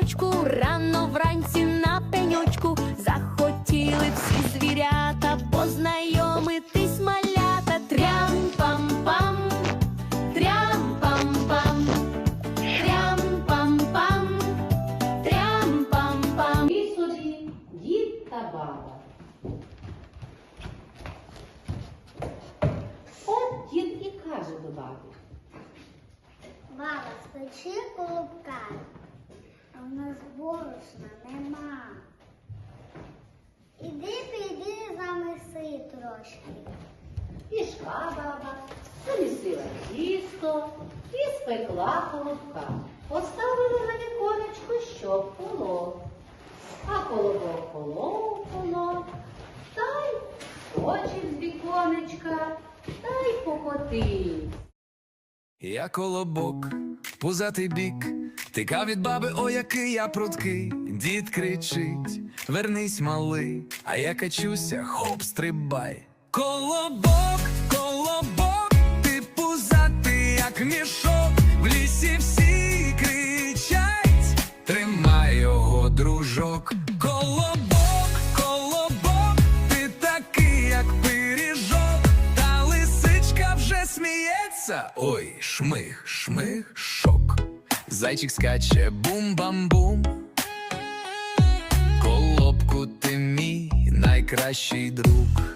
садочку, рано вранці на пеньочку захотіли всі звірята познайомитись малята. Трям-пам-пам, трям-пам-пам, трям-пам-пам, трям-пам-пам. І собі дід та баба. От дід і каже до баби. Баба, спечи колобка, Баба, замісила тісто і спекла колобка. Поставила на віконечко, щоб полов. А колобок полов, полов, та й скочив з віконечка, та й покотив. Я колобок, пузатий бік, тикав від баби, о, який я пруткий. Дід кричить, вернись, малий, а я качуся, хоп, стрибай. Колобок, колобок, ти пузатий, як мішок, в лісі всі кричать, тримай його, дружок. Колобок, колобок, ти такий, як пиріжок, та лисичка вже сміється. Ой, шмих, шмих, шок. Зайчик скаче бум-бам-бум. Колобку, ти мій найкращий друг.